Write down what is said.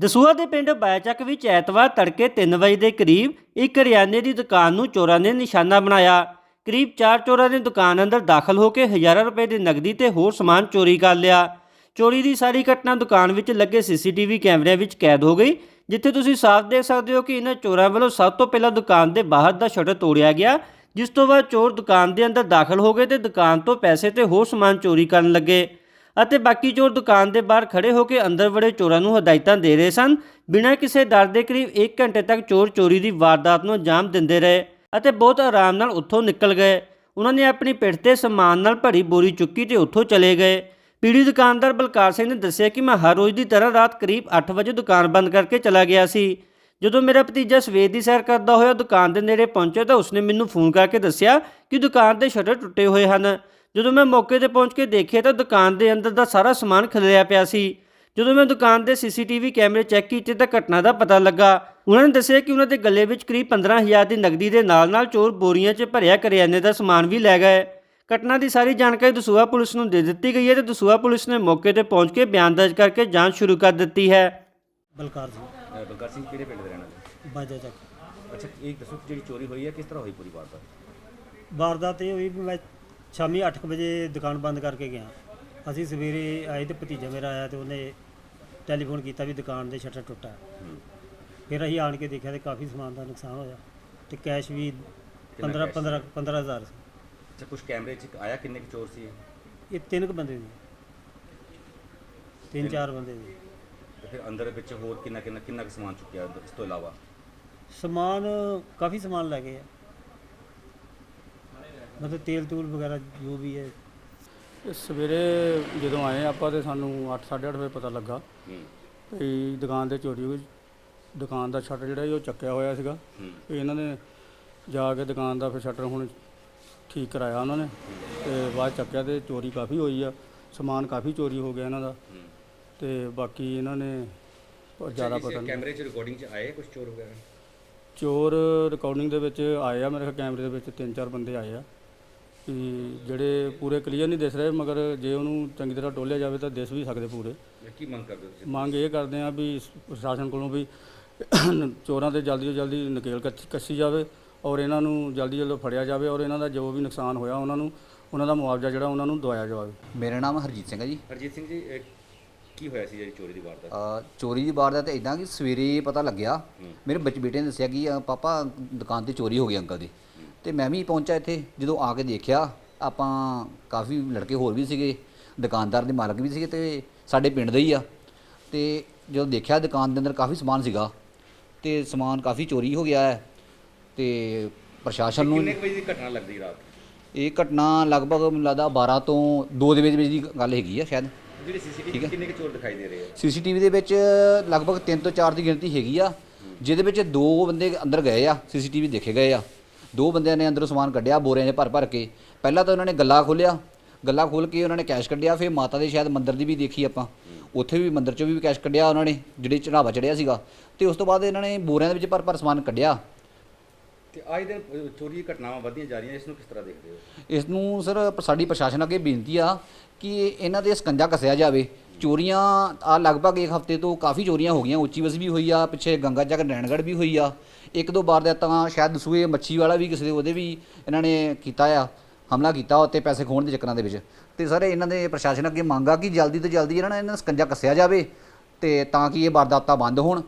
ਦਸੂਹਾ ਦੇ ਪਿੰਡ ਬਾਇਚੱਕ ਵਿੱਚ ਐਤਵਾਰ ਤੜਕੇ 3 ਵਜੇ ਦੇ ਕਰੀਬ ਇੱਕ ਕਰਿਆਨੇ ਦੀ ਦੁਕਾਨ ਨੂੰ ਚੋਰਾਂ ਨੇ ਨਿਸ਼ਾਨਾ ਬਣਾਇਆ। ਕਰੀਬ 4 ਚੋਰਾਂ ਨੇ ਦੁਕਾਨ ਅੰਦਰ ਦਾਖਲ ਹੋ ਕੇ ਹਜ਼ਾਰਾਂ ਰੁਪਏ ਦੀ ਨਗਦੀ ਤੇ ਹੋਰ ਸਮਾਨ ਚੋਰੀ ਕਰ ਲਿਆ। ਚੋਰੀ ਦੀ ਸਾਰੀ ਘਟਨਾ ਦੁਕਾਨ ਵਿੱਚ ਲੱਗੇ ਸੀਸੀਟੀਵੀ ਕੈਮਰਿਆਂ ਵਿੱਚ ਕੈਦ ਹੋ ਗਈ, ਜਿੱਥੇ ਤੁਸੀਂ ਸਾਫ਼ ਦੇਖ ਸਕਦੇ ਹੋ ਕਿ ਇਹਨਾਂ ਚੋਰਾਂ ਵੱਲੋਂ ਸਭ ਤੋਂ ਪਹਿਲਾਂ ਦੁਕਾਨ ਦੇ ਬਾਹਰ ਦਾ ਸ਼ਟਰ ਤੋੜਿਆ ਗਿਆ, ਜਿਸ ਤੋਂ ਬਾਅਦ ਚੋਰ ਦੁਕਾਨ ਦੇ ਅੰਦਰ ਦਾਖਲ ਹੋ ਗਏ ਤੇ ਦੁਕਾਨ ਤੋਂ ਪੈਸੇ ਤੇ ਹੋਰ ਸਮਾਨ ਚੋਰੀ ਕਰਨ ਲੱਗੇ। ਅਤੇ ਬਾਕੀ ਚੋਰ ਦੁਕਾਨ ਦੇ ਬਾਹਰ ਖੜੇ ਹੋ ਕੇ ਅੰਦਰ ਵੜੇ ਚੋਰਾਂ ਨੂੰ ਹਦਾਇਤਾਂ ਦੇ ਰਹੇ ਸਨ। ਬਿਨਾਂ ਕਿਸੇ ਡਰ ਦੇ ਕਰੀਬ 1 ਘੰਟੇ ਤੱਕ ਚੋਰ ਚੋਰੀ ਦੀ ਵਾਰਦਾਤ ਨੂੰ ਅੰਜਾਮ ਦਿੰਦੇ ਰਹੇ ਅਤੇ ਬਹੁਤ ਆਰਾਮ ਨਾਲ ਉੱਥੋਂ ਨਿਕਲ ਗਏ। ਉਹਨਾਂ ਨੇ ਆਪਣੀ ਪਿੱਠ ਤੇ ਸਮਾਨ ਨਾਲ ਭਰੀ ਬੋਰੀ ਚੁੱਕੀ ਤੇ ਉੱਥੋਂ ਚਲੇ ਗਏ। ਪੀੜੀ ਦੁਕਾਨਦਾਰ ਬਲਕਾਰ ਸਿੰਘ ਨੇ ਦੱਸਿਆ ਕਿ ਮੈਂ ਹਰ ਰੋਜ਼ ਦੀ ਤਰ੍ਹਾਂ ਰਾਤ ਕਰੀਬ 8 ਵਜੇ ਦੁਕਾਨ ਬੰਦ ਕਰਕੇ ਚਲਾ ਗਿਆ ਸੀ। ਜਦੋਂ ਮੇਰਾ ਭਤੀਜਾ ਸਵੇਰ ਦੀ ਸੈਰ ਕਰਦਾ ਹੋਇਆ ਦੁਕਾਨ ਦੇ ਨੇੜੇ ਪਹੁੰਚਿਆ ਤਾਂ ਉਸਨੇ ਮੈਨੂੰ ਫੋਨ ਕਰਕੇ ਦੱਸਿਆ ਕਿ ਦੁਕਾਨ ਦੇ ਸ਼ਟਰ ਟੁੱਟੇ ਹੋਏ ਹਨ। ਜਦੋਂ ਮੈਂ ਮੌਕੇ ਤੇ ਪਹੁੰਚ ਕੇ ਦੇਖਿਆ ਤਾਂ ਦੁਕਾਨ ਦੇ ਅੰਦਰ ਦਾ ਸਾਰਾ ਸਮਾਨ ਖਿਲਰਿਆ ਪਿਆ ਸੀ। ਜਦੋਂ ਮੈਂ ਦੁਕਾਨ ਦੇ ਸੀਸੀਟੀਵੀ ਕੈਮਰੇ ਚੈੱਕ ਕੀਤੇ ਤਾਂ ਘਟਨਾ ਦਾ ਪਤਾ ਲੱਗਾ। ਉਹਨਾਂ ਨੇ ਦੱਸਿਆ ਕਿ ਉਹਨਾਂ ਦੇ ਗੱਲੇ ਵਿੱਚ ਕਰੀਬ 15000 ਦੀ ਨਗਦੀ ਦੇ ਨਾਲ-ਨਾਲ ਚੋਰ ਬੋਰੀਆਂ 'ਚ ਭਰਿਆ ਕਰਿਆਨੇ ਦਾ ਸਮਾਨ ਵੀ ਲੈ ਗਏ। ਘਟਨਾ ਦੀ ਸਾਰੀ ਜਾਣਕਾਰੀ ਦਸੂਹਾ ਪੁਲਿਸ ਨੂੰ ਦੇ ਦਿੱਤੀ ਗਈ ਹੈ ਤੇ ਦਸੂਹਾ ਪੁਲਿਸ ਨੇ ਮੌਕੇ ਤੇ ਪਹੁੰਚ ਕੇ ਬਿਆਨ ਦਰਜ ਕਰਕੇ ਜਾਂਚ ਸ਼ੁਰੂ ਕਰ ਦਿੱਤੀ ਹੈ। ਬਲਕਾਰ ਸਿੰਘ। ਬਲਕਾਰ ਸਿੰਘ ਕਿਹੜੇ ਪਿੰਡ ਦੇ ਰਹਿਣ ਵਾਲੇ? ਬਾਜਾ ਚੱਕ। ਅੱਛਾ ਇਹ ਦੱਸੋ ਜਿਹੜੀ ਚੋਰੀ ਹੋਈ ਹੈ ਕਿਸ ਤਰ੍ਹਾਂ ਹੋਈ ਪੂਰੀ ਵਾਰਦਾਤ? ਵਾਰਦਾਤ ਇਹ ਹੋਈ ਵੀ ਮੈਂ ਸ਼ਾਮੀ 8 ਵਜੇ ਦੁਕਾਨ ਬੰਦ ਕਰਕੇ ਗਿਆ। ਅਸੀਂ ਸਵੇਰੇ ਆਏ ਤੇ ਭਤੀਜਾ ਮੇਰਾ ਆਇਆ ਤੇ ਉਹਨੇ ਟੈਲੀਫੋਨ ਕੀਤਾ ਵੀ ਦੁਕਾਨ ਦੇ ਸ਼ਟਰ ਟੁੱਟਾ। ਫਿਰ ਅਸੀਂ ਆਣ ਕੇ ਦੇਖਿਆ ਤੇ ਕਾਫੀ ਸਮਾਨ ਦਾ ਨੁਕਸਾਨ ਹੋਇਆ ਤੇ ਕੈਸ਼ ਵੀ 15 cash 15 15000 ਸੀ? ਅੱਛਾ ਕੁਝ ਕੈਮਰੇ 'ਚ ਆਇਆ ਕਿੰਨੇ ਕੁ ਚੋਰ ਸੀ ਇਹ? ਇਹ ਤਿੰਨ ਕੁ ਬੰਦੇ ਨੇ ਤਿੰਨ ਚਾਰ ਬੰਦੇ ਨੇ ਤੇ ਫਿਰ ਅੰਦਰ ਵਿੱਚ ਹੋਰ ਕਿੰਨਾ ਕਿੰਨਾ ਕਿੰਨਾ ਕੁ ਸਮਾਨ ਚੁੱਕਿਆ ਇਸ ਤੋਂ ਇਲਾਵਾ? ਸਮਾਨ ਕਾਫੀ ਸਮਾਨ ਲੈ ਗਏ ਆ। ਮਤਲਬ ਤੇਲ ਤੂਲ ਵਗੈਰਾ ਜੋ ਵੀ ਹੈ। ਇਹ ਸਵੇਰੇ ਜਦੋਂ ਆਏ ਆਪਾਂ ਤੇ ਸਾਨੂੰ 8:30 ਵਜੇ ਪਤਾ ਲੱਗਾ ਹੂੰ। ਵੀ ਦੁਕਾਨ ਤੇ ਚੋਰੀ ਹੋਈ। ਦੁਕਾਨ ਦਾ ਸ਼ਟਰ ਜਿਹੜਾ ਸੀ ਉਹ ਚੱਕਿਆ ਹੋਇਆ ਸੀਗਾ। ਤੇ ਇਹਨਾਂ ਨੇ ਜਾ ਕੇ ਦੁਕਾਨ ਦਾ ਫਿਰ ਸ਼ਟਰ ਹੁਣ ਠੀਕ ਕਰਾਇਆ ਉਹਨਾਂ ਨੇ। ਤੇ ਬਾਅਦ ਚੱਕਿਆ ਤੇ ਚੋਰੀ ਕਾਫੀ ਹੋਈ ਆ। ਸਮਾਨ ਕਾਫੀ ਚੋਰੀ ਹੋ ਗਿਆ ਇਹਨਾਂ ਦਾ। ਤੇ ਬਾਕੀ ਇਹਨਾਂ ਨੇ ਜ਼ਿਆਦਾ ਪਤਾ ਨਹੀਂ ਕੈਮਰੇ 'ਚ ਰਿਕਾਰਡਿੰਗ 'ਚ ਆਏ ਕੁਝ ਚੋਰ ਵਗੈਰਾ? ਚੋਰ ਰਿਕਾਰਡਿੰਗ ਦੇ ਵਿੱਚ ਆਏ ਆ। ਮੇਰੇ ਖਿਆਲ ਕੈਮਰੇ ਦੇ ਵਿੱਚ ਤਿੰਨ ਚਾਰ ਬੰਦੇ ਆਏ ਆ। ਕਿ ਜਿਹੜੇ ਪੂਰੇ ਕਲੀਅਰ ਨਹੀਂ ਦਿਸ ਰਹੇ ਮਗਰ ਜੇ ਉਹਨੂੰ ਚੰਗੀ ਤਰ੍ਹਾਂ ਟੋਲਿਆ ਜਾਵੇ ਤਾਂ ਦਿਸ ਵੀ ਸਕਦੇ ਪੂਰੇ। ਕੀ ਮੰਗ ਕਰਦੇ ਹੋ ਤੁਸੀਂ? ਮੰਗ ਇਹ ਕਰਦੇ ਆ ਵੀ ਪ੍ਰਸ਼ਾਸਨ ਕੋਲੋਂ ਵੀ ਚੋਰਾਂ ਤੇ ਜਲਦੀ ਤੋਂ ਜਲਦੀ ਨਕੇਲ ਕੱਸ- ਕੱਸੀ ਜਾਵੇ ਔਰ ਇਹਨਾਂ ਨੂੰ ਜਲਦੀ ਜਲਦੀ ਫੜਿਆ ਜਾਵੇ ਔਰ ਇਹਨਾਂ ਦਾ ਜੋ ਵੀ ਨੁਕਸਾਨ ਹੋਇਆ ਉਹਨਾਂ ਨੂੰ ਉਹਨਾਂ ਦਾ ਮੁਆਵਜ਼ਾ ਜਿਹੜਾ ਉਹਨਾਂ ਨੂੰ ਦਵਾਇਆ ਜਾਵੇ। ਮੇਰਾ ਨਾਮ ਹਰਜੀਤ ਸਿੰਘ ਹੈ ਜੀ। ਹਰਜੀਤ ਸਿੰਘ ਜੀ ਇਹ ਕੀ ਹੋਇਆ ਸੀ ਜਿਹੜੀ ਚੋਰੀ ਦੀ ਵਾਰਦਾਤ? ਅ, ਚੋਰੀ ਦੀ ਵਾਰਦਾਤ ਇਦਾਂ ਕਿ ਸਵੇਰੇ ਪਤਾ ਲੱਗਿਆ। ਮੇਰੇ ਬੱਚੇ ਬੇਟੇ ਨੇ ਦੱਸਿਆ ਕਿ ਅ, ਪਾਪਾ ਦੁਕਾਨ ਤੇ ਚੋਰੀ ਹੋ ਗਈ ਅੰਕਲ ਦੀ। ਤੇ ਮੈਂ ਵੀ ਪਹੁੰਚਾ ਇੱਥੇ ਜਦੋਂ ਆ ਕੇ ਦੇਖਿਆ ਆਪਾਂ ਕਾਫੀ ਲੜਕੇ ਹੋਰ ਵੀ ਸੀਗੇ ਦੁਕਾਨਦਾਰ ਦੇ ਮਾਲਕ ਵੀ ਸੀਗੇ ਤੇ ਸਾਡੇ ਪਿੰਡ ਦੇ ਹੀ ਆ। ਤੇ ਜਦੋਂ ਦੇਖਿਆ ਦੁਕਾਨ ਦੇ ਅੰਦਰ ਕਾਫੀ ਸਮਾਨ ਸੀਗਾ ਤੇ ਸਮਾਨ ਕਾਫੀ ਚੋਰੀ ਹੋ ਗਿਆ ਹੈ ਤੇ ਪ੍ਰਸ਼ਾਸਨ ਨੂੰ ਕਿੰਨੇ ਕੁ ਵਜੇ ਦੀ ਘਟਨਾ ਲੱਗਦੀ ਰਾਤ? ਇਹ ਘਟਨਾ ਲਗਭਗ ਮੈਨੂੰ ਲੱਗਦਾ 12 ਤੋਂ 2 ਦੇ ਵਿੱਚ ਵਿੱਚ ਦੀ ਗੱਲ ਹੈਗੀ ਆ ਸ਼ਾਇਦ। ਜਿਹੜੀ ਸੀਸੀਟੀਵੀ ਕਿੰਨੇ ਕੁ ਚੋਰ ਦਿਖਾਈ ਦੇ ਰਹੇ ਆ? ਸੀਸੀਟੀਵੀ ਦੇ ਵਿੱਚ ਲਗਭਗ 3 ਤੋਂ 4 ਦੀ ਗਿਣਤੀ ਹੈਗੀ ਆ ਜਿਹਦੇ ਵਿੱਚ ਦੋ ਬੰਦੇ ਅੰਦਰ ਗਏ ਆ ਸੀਸੀਟੀਵੀ ਦੇਖੇ ਗਏ ਆ। ਦੋ ਬੰਦਿਆਂ ਨੇ ਅੰਦਰੋਂ ਸਮਾਨ ਕੱਢਿਆ ਬੋਰਿਆਂ 'ਚ ਭਰ ਭਰ ਕੇ। ਪਹਿਲਾਂ ਤਾਂ ਉਹਨਾਂ ਨੇ ਗੱਲਾ ਖੋਲਿਆ ਗੱਲਾ ਖੋਲ ਕੇ ਉਹਨਾਂ ਨੇ ਕੈਸ਼ ਕੱਢਿਆ ਫਿਰ ਮਾਤਾ ਦੇ ਸ਼ਾਇਦ ਮੰਦਿਰ ਦੀ ਵੀ ਦੇਖੀ ਆਪਾਂ। ਉੱਥੇ ਵੀ ਮੰਦਿਰ 'ਚੋਂ ਵੀ ਕੈਸ਼ ਕੱਢਿਆ ਉਹਨਾਂ ਨੇ ਜਿਹੜੇ ਚੜਾਵਾ ਚੜਿਆ ਸੀਗਾ। ਤੇ ਉਸ ਤੋਂ ਬਾਅਦ ਇਹਨਾਂ ਨੇ ਬੋਰਿਆਂ ਦੇ ਵਿੱਚ ਭਰ ਭਰ ਸਮਾਨ ਕੱਢਿਆ। ਤੇ ਅੱਜ ਦੇ ਅਹ, ਚੋਰੀ ਘਟਨਾਵਾਂ ਵਧੀਆਂ ਜਾ ਰਹੀਆਂ ਇਸ ਨੂੰ ਕਿਸ ਤਰ੍ਹਾਂ ਦੇਖਦੇ ਹੋ? ਇਸ ਨੂੰ ਸਰ ਸਾਡੀ ਪ੍ਰਸ਼ਾਸਨ ਅੱਗੇ ਬੇਨਤੀ ਆ ਕਿ ਇਹਨਾਂ ਦੇ ਸਕੰਜਾ ਕੱਸਿਆ ਜਾਵੇ। ਚੋਰੀਆਂ ਆ ਲਗਭਗ ਇੱਕ ਹਫ਼ਤੇ ਤੋਂ ਕਾਫੀ ਚੋਰੀਆਂ ਹੋ ਗਈਆਂ। ਉੱਚੀ ਵਸ ਵੀ ਹੋਈ ਆ, ਪਿੱਛੇ ਗੰਗਾ ਚੱਕ ਨੈਣਗੜ੍ਹ ਵੀ ਹੋਈ ਆ। ਇੱਕ ਦੋ ਵਾਰ ਦਾ ਤਾਂ ਸ਼ਾਇਦ ਦਸੂਏ ਮੱਛੀ ਵਾਲਾ ਵੀ ਕਿਸੇ ਦੇ ਉਹਦੇ ਵੀ ਇਹਨਾਂ ਨੇ ਕੀਤਾ ਆ, ਹਮਲਾ ਕੀਤਾ ਉੱਤੇ ਪੈਸੇ ਖੋਣ ਦੇ ਚੱਕਰਾਂ ਦੇ ਵਿੱਚ। ਤੇ ਸਰ, ਇਹਨਾਂ ਦੇ ਪ੍ਰਸ਼ਾਸਨ ਅੱਗੇ ਮੰਗ ਆ ਕਿ ਜਲਦੀ ਤੋਂ ਜਲਦੀ ਇਹਨਾਂ ਨੇ ਇਹਨਾਂ ਦਾ ਸਕੰਜਾ ਕੱਸਿਆ ਜਾਵੇ ਤੇ ਤਾਂ ਕਿ ਇਹ ਵਾਰਦਾਤਾਂ ਬੰਦ ਹੋਣ।